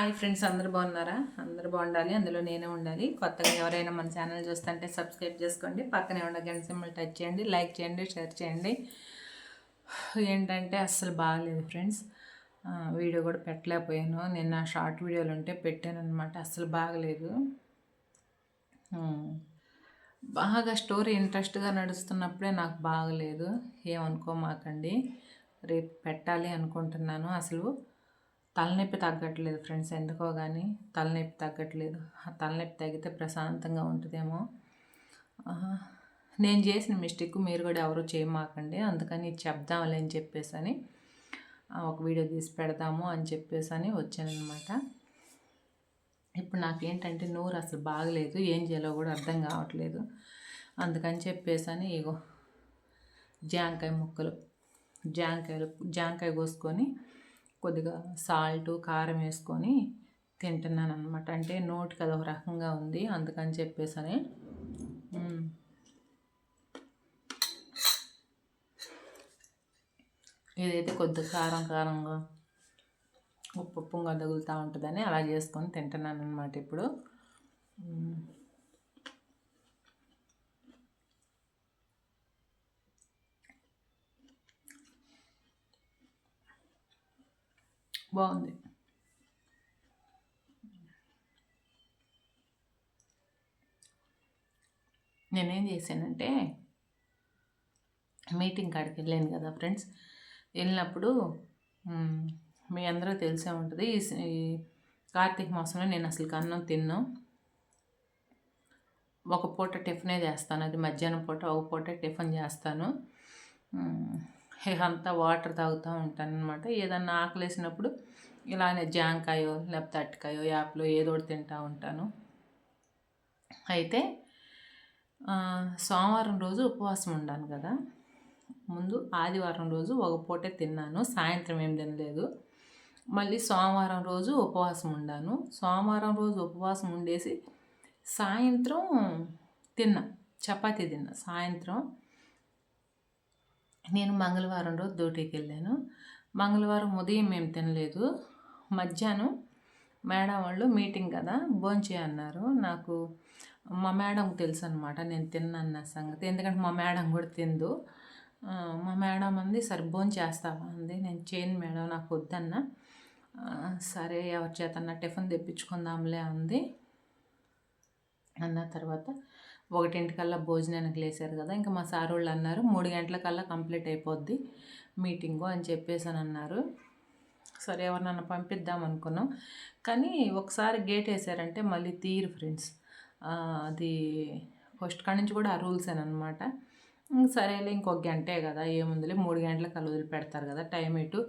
Hi friends అందరు బాగున్నారా? అందరు బాగుండాలి అందులో నేనే ఉండాలి. కొత్తగా ఎవరైనా మన ఛానల్ చూస్తుంటే సబ్స్క్రైబ్ చేసుకోండి. పక్కనే ఉన్న గంట సింబల్ టచ్ చేయండి లైక్ చేయండి షేర్ చేయండి. ఏంటంటే అస్సలు బాగాలేదు ఫ్రెండ్స్. వీడియో కూడా పెట్టలేకపోయాను. నిన్న షార్ట్ వీడియోలు ఉంటే పెట్టాను అనమాట అస్సలు బాగలేదు. బాగా స్టోరీ ఇంట్రెస్ట్గా నడుస్తున్నప్పుడే నాకు బాగలేదు. ఏమనుకోమాకండి. రేపు పెట్టాలి అనుకుంటున్నాను అసలు. తలనొప్పి తగ్గట్లేదు ఫ్రెండ్స్ ఎందుకో కానీ తలనొప్పి తగ్గట్లేదు. ఆ తలనొప్పి తగ్గితే ప్రశాంతంగా ఉంటుందేమో. నేను చేసిన మిస్టేక్ మీరు కూడా ఎవరు చేయమాకండి అందుకని చెప్దాంలే అని చెప్పేసి అని ఒక వీడియో తీసి పెడదాము అని చెప్పేసి అని వచ్చానమాట ఇప్పుడు నాకేంటంటే నోరు అసలు బాగలేదు ఏం చేయాలో కూడా అర్థం కావట్లేదు. అందుకని చెప్పేసి అని ఇగో జాంకాయ ముక్కలు జాంకాయలు జాంకాయ కోసుకొని కొద్దిగా సాల్ట్ కారం వేసుకొని తింటున్నాను అనమాట అంటే నోటికి అదొక రకంగా ఉంది అందుకని చెప్పేసి అని ఏదైతే ఇదైతే కొద్దిగా కారం కారంగా ఉప్పు ఉప్పుగా తగులుతూ ఉంటుందని అలా చేసుకొని తింటున్నాను అనమాట ఇప్పుడు బాగుంది. నేనేం చేశానంటే మీటింగ్ కాడికి వెళ్ళాను కదా ఫ్రెండ్స్. వెళ్ళినప్పుడు మీ అందరూ తెలిసే ఉంటుంది. ఈ కార్తీక మాసంలో నేను అసలు అన్నం తిన్నాను ఒక పూట టిఫినే చేస్తాను. అది మధ్యాహ్నం పూట ఒక పూట టిఫిన్ చేస్తాను. అంతా వాటర్ తాగుతూ ఉంటాను అనమాట ఏదన్నా ఆకలేసినప్పుడు ఇలానే జాంకాయో లేకపోతే అరటికాయో యాప్లో ఏదో ఒకటి తింటూ ఉంటాను. అయితే సోమవారం రోజు ఉపవాసం ఉండాను కదా. ముందు ఆదివారం రోజు ఒక పూటే తిన్నాను. సాయంత్రం ఏం తినలేదు. మళ్ళీ సోమవారం రోజు ఉపవాసం ఉండాను. సోమవారం రోజు ఉపవాసం ఉండేసి సాయంత్రం తిన్నా. చపాతీ తిన్నా. సాయంత్రం నేను మంగళవారం రోజు డ్యూటీకి వెళ్ళాను మంగళవారం ఉదయం మేము తినలేదు. మధ్యాహ్నం మేడం వాళ్ళు మీటింగ్ కదా భోంచే అన్నారు నాకు మా మేడంకి తెలుసు అనమాట నేను తిన్నాన్న సంగతి. ఎందుకంటే మా మేడం కూడా తిందు. మా మేడం అంది సరే భోంచేస్తావా అంది. నేను చేయను మేడం నాకు వద్దన్న. సరే ఎవరి చేతన్నా టిఫిన్ తెప్పించుకుందాంలే అంది. అన్న తర్వాత ఒకటింటికల్లా భోజనానికి లేసారు కదా ఇంకా మా సార్ వాళ్ళు అన్నారు మూడు గంటలకల్లా కంప్లీట్ అయిపోద్ది మీటింగు అని చెప్పేసి అని అన్నారు. సరే ఎవరినన్నా పంపిద్దాం అనుకున్నాం. కానీ ఒకసారి గేట్ వేసారంటే మళ్ళీ తీరు ఫ్రెండ్స్. అది ఫస్ట్ కాడి నుంచి కూడా ఆ రూల్స్ అనమాట సరేలే ఇంకొక గంటే కదా ఏముందిలే మూడు గంటలకు అలా వదిలిపెడతారు కదా టైం ఇటు.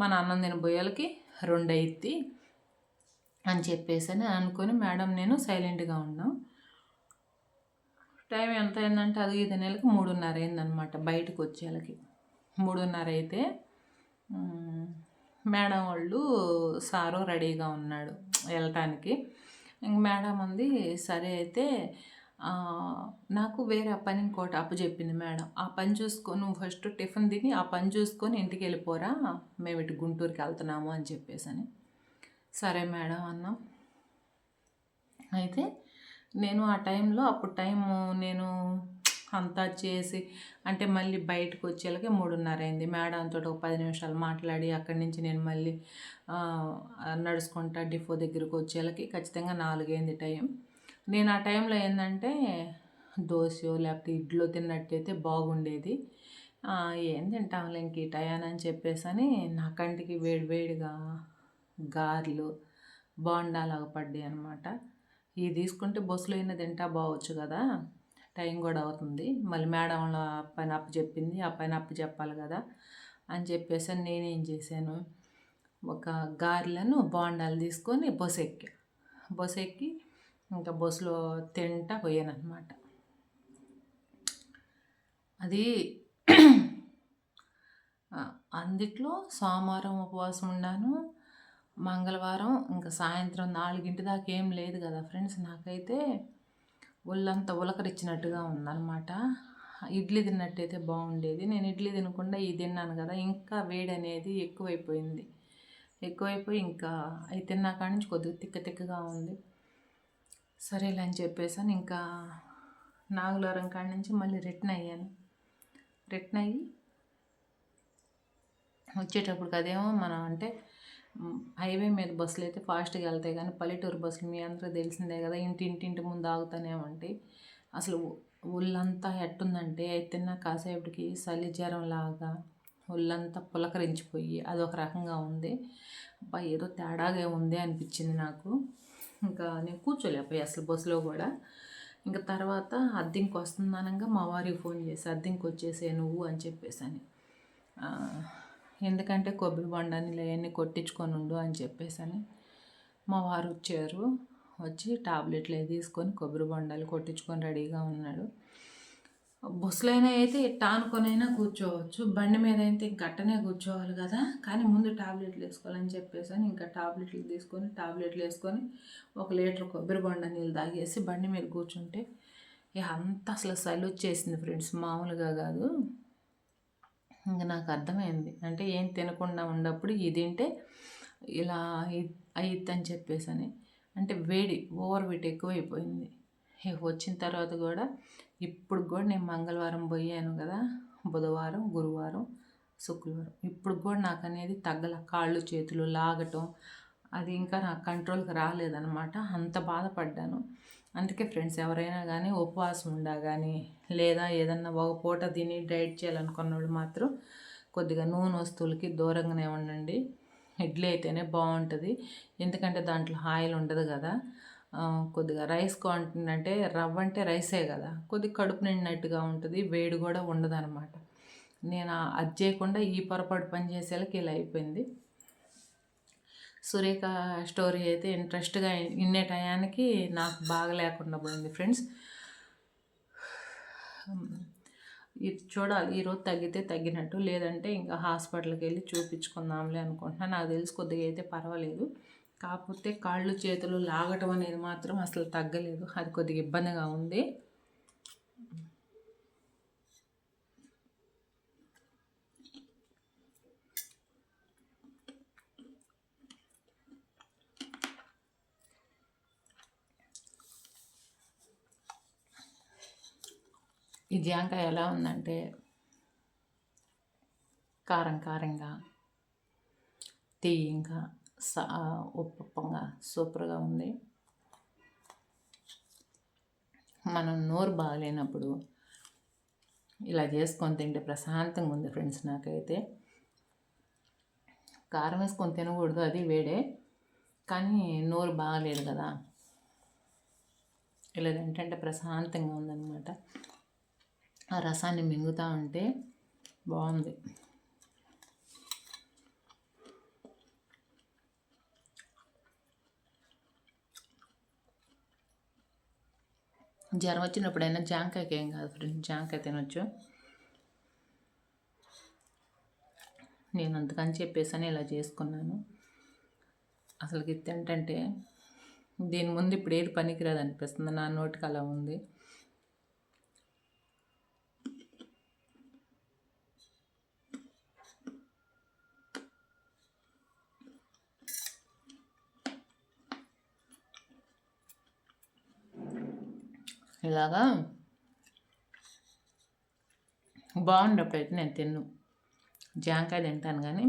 మన అన్నం తినబోయేలకి రెండు అయిద్ది అని చెప్పేసి అని అనుకొని మేడం నేను సైలెంట్గా ఉన్నాం. టైం ఎంత అయిందంటే అది ఇది నెలకి మూడున్నర అయిందనమాట బయటకు వచ్చేళ్ళకి మూడున్నర అయితే మేడం వాళ్ళు సారు రెడీగా ఉన్నాడు వెళ్ళటానికి. ఇంక మేడం అంది సరే అయితే నాకు వేరే పని ఇంకోటి అప్పు చెప్పింది మేడం. ఆ పని చూసుకొని నువ్వు ఫస్ట్ టిఫిన్ తిని ఆ పని చూసుకొని ఇంటికి వెళ్ళిపోరా మేము ఇటు గుంటూరుకి వెళ్తున్నాము అని చెప్పేసి అని సరే మేడం అన్నాం. అయితే నేను ఆ టైంలో అప్పుడు టైము నేను అంతా చేసి అంటే మళ్ళీ బయటకు వచ్చేలాగే మూడున్నర అయింది మేడంతో ఒక పది నిమిషాలు మాట్లాడి అక్కడి నుంచి నేను మళ్ళీ నడుచుకుంటా డిఫో దగ్గరకు వచ్చేలకి ఖచ్చితంగా నాలుగైంది టైం. నేను ఆ టైంలో ఏంటంటే దోశ లేకపోతే ఇడ్లో తిన్నట్టయితే బాగుండేది. ఏం తింటాంలే ఇంక ఈ టయానని అని చెప్పేసి అని నా కంటికి వేడి వేడిగా గారెలు బాండాలాగా పడ్డాయి అనమాట ఇవి తీసుకుంటే బస్సులో అయినా తింటా బాగొచ్చు కదా. టైం కూడా అవుతుంది. మళ్ళీ మేడం పైన అప్పు చెప్పింది ఆ పైన అప్పు చెప్పాలి కదా అని చెప్పేసి నేనేం చేశాను. ఒక గారెలను బాండాలు తీసుకొని బస్సు ఎక్కా బస్సు ఎక్కి ఇంకా బస్సులో తింటా పోయానమాట అది అందుట్లో సోమవారం ఉపవాసం ఉన్నాను. మంగళవారం ఇంకా సాయంత్రం నాలుగింటి దాకా ఏం లేదు కదా ఫ్రెండ్స్. నాకైతే ఒళ్ళంతా ఉలకరిచ్చినట్టుగా ఉందన్నమాట. ఇడ్లీ తిన్నట్టయితే బాగుండేది. నేను ఇడ్లీ తినకుండా ఇది తిన్నాను కదా ఇంకా వేడి అనేది ఎక్కువైపోయింది. ఎక్కువైపోయి ఇంకా అవి తిన్నాక నుంచి కొద్దిగా తిక్క తిక్కగా ఉంది. సరేలే అని చెప్పేసాను. ఇంకా నాగులవరం కాడి నుంచి మళ్ళీ రిటర్న్ అయ్యాను. రిటర్న్ అయ్యి వచ్చేటప్పుడు అదేమో మనం అంటే హైవే మీద బస్సులు అయితే ఫాస్ట్గా వెళ్తాయి కానీ పల్లెటూరు బస్సులు మీ అందరూ తెలిసిందే కదా ఇంటింటింటి ముందు ఇంటి ముందు అసలు ఒళ్ళంతా ఎట్టుందంటే తిన్న కాసేపటికి చలి జ్వరం లాగా ఒళ్ళంతా పులకరించిపోయి అదొక రకంగా ఉంది. అబ్బా ఏదో తేడాగా ఉంది అనిపించింది నాకు. ఇంకా నేను కూర్చోలేకపోయి అసలు బస్సులో కూడా. ఇంకా తర్వాత అద్దెంకి వస్తుందనగా మా వారికి ఫోన్ చేసి అద్దెంకి వచ్చేసే నువ్వు అని చెప్పేసాను. ఎందుకంటే కొబ్బరి బొండాన్ని అవన్నీ కొట్టించుకొని ఉండు అని చెప్పేసని మా వారు వచ్చారు. వచ్చి టాబ్లెట్లు తీసుకొని కొబ్బరి బొండాలు కొట్టించుకొని రెడీగా ఉన్నాడు. బస్సులైనా అయితే టానుకొనైనా కూర్చోవచ్చు. బండి మీద అయితే గట్టనే కూర్చోవాలి కదా. కానీ ముందు టాబ్లెట్లు వేసుకోవాలని చెప్పేసి ఇంకా టాబ్లెట్లు తీసుకొని టాబ్లెట్లు వేసుకొని ఒక లీటర్ కొబ్బరి బొండ నీళ్ళు తాగేసి బండి మీద కూర్చుంటే ఇక అంతా అసలు చలి వచ్చేసింది ఫ్రెండ్స్. మామూలుగా కాదు. ఇంకా నాకు అర్థమైంది. అంటే ఏం తినకుండా ఉన్నప్పుడు ఇది తింటే ఇలా అయ్యిద్ది అని చెప్పేసి అని అంటే వేడి ఓవర్ వెయిట్ ఎక్కువైపోయింది. వచ్చిన తర్వాత కూడా ఇప్పుడు కూడా నేను మంగళవారం పోయాను కదా. బుధవారం గురువారం శుక్రవారం. ఇప్పుడు కూడా నాకు అనేది తగ్గల. కాళ్ళు చేతులు లాగటం అది ఇంకా నాకు కంట్రోల్కి రాలేదనమాట అంత బాధపడ్డాను. అందుకే ఫ్రెండ్స్ ఎవరైనా కానీ ఉపవాసం ఉండా కానీ లేదా ఏదన్నా ఒక పూట తిని డైట్ చేయాలనుకున్న వాళ్ళు మాత్రం కొద్దిగా నూనె వస్తువులకి దూరంగానే ఉండండి. ఇడ్లీ అయితేనే బాగుంటుంది ఎందుకంటే దాంట్లో ఆయిల్ ఉండదు కదా. కొద్దిగా రైస్ అంటే రవ్వ అంటే రైసే కదా. కొద్దిగా కడుపు నిండినట్టుగా ఉంటుంది. వేడి కూడా ఉండదు అనమాట నేను అది చేయకుండా ఈ పొరపాటు పని చేసేళ్ళకి ఇలా అయిపోయింది. సురేఖ స్టోరీ అయితే ఇంట్రెస్ట్గా ఇన్నే టయానికి నాకు బాగా లేకుండా పోయింది ఫ్రెండ్స్. ఇది చూడాలి ఈరోజు తగ్గితే తగ్గినట్టు లేదంటే ఇంకా హాస్పిటల్కి వెళ్ళి చూపించుకుందాంలే అనుకుంటున్నాను నాకు తెలిసి కొద్దిగా అయితే పర్వాలేదు. కాకపోతే కాళ్ళు చేతులు లాగటం అనేది మాత్రం అసలు తగ్గలేదు. అది కొద్దిగా ఇబ్బందిగా ఉంది. ఈ జాంకాయ ఎలా ఉందంటే కారం కారంగా తీయంగా ఉప్పంగా సూపర్గా ఉంది. మనం నోరు బాగలేనప్పుడు ఇలా చేసుకొని తింటే ప్రశాంతంగా ఉంది ఫ్రెండ్స్ నాకైతే. కారం వేసుకొని తినకూడదు అది వేడే. కానీ నోరు బాగలేదు కదా. ఇలా ఏంటంటే ప్రశాంతంగా ఉందన్నమాట. ఆ రసాన్ని మింగుతూ ఉంటే బాగుంది. జ్వరం వచ్చినప్పుడైనా జాంకాయకి ఏం కాదు ఫ్రెండ్స్ జాంకాయ తినొచ్చు. నేను అంతకని చెప్పేసి ఇలా చేసుకున్నాను. అసలుకి ఏంటంటే దీని ముందు ఇప్పుడు ఏది పనికిరాదు అనిపిస్తుంది నా నోటికి అలా ఉంది. ఇలాగా బాగుండప్పుడు అయితే నేను తిన్ను. జాంకాయ తింటాను కానీ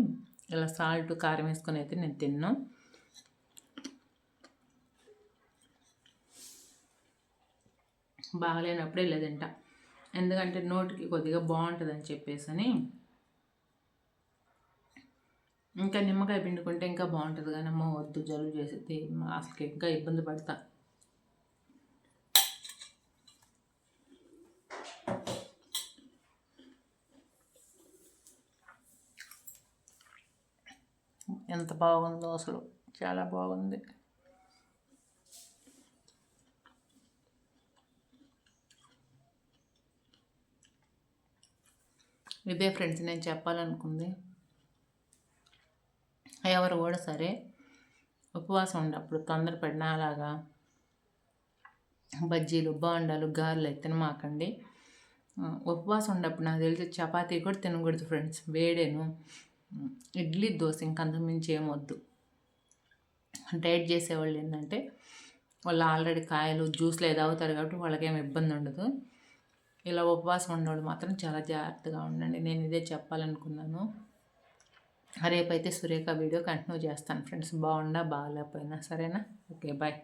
ఇలా సాల్ట్ కారం వేసుకొని అయితే నేను తిన్ను. బాగలేనప్పుడే ఇలా తింటా. ఎందుకంటే నోటికి కొద్దిగా బాగుంటుందని చెప్పేసి అని ఇంకా నిమ్మకాయ పిండుకుంటే ఇంకా బాగుంటుంది కానీ అమ్మ వద్దు జలుబు చేసి అసలు ఇంకా ఇబ్బంది పడతా. ఎంత బాగుందో అసలు చాలా బాగుంది. ఇదే ఫ్రెండ్స్ నేను చెప్పాలనుకుంది. ఎవరు కూడా సరే ఉపవాసం ఉన్నప్పుడు తొందరపడినా అలాగా బజ్జీలు బాండాలు గారెలు అయితే తినమాకండి. ఉపవాసం ఉన్నప్పుడు నాకు తెలిసి చపాతీ కూడా తినకూడదు ఫ్రెండ్స్ వేడేను. ఇడ్లీ దోశ ఇంకంతకు మించి ఏమొద్దు డైట్ చేసేవాళ్ళు ఏంటంటే వాళ్ళు ఆల్రెడీ కాయలు జ్యూస్లు ఏదో అవుతారు కాబట్టి వాళ్ళకేం ఇబ్బంది ఉండదు. ఇలా ఉపవాసం ఉండేవాళ్ళు మాత్రం చాలా జాగ్రత్తగా ఉండండి. నేను ఇదే చెప్పాలనుకున్నాను. రేపైతే సురేఖ వీడియో కంటిన్యూ చేస్తాను. ఫ్రెండ్స్ బాగుండా బాగాలేకపోయినా సరేనా? Okay bye.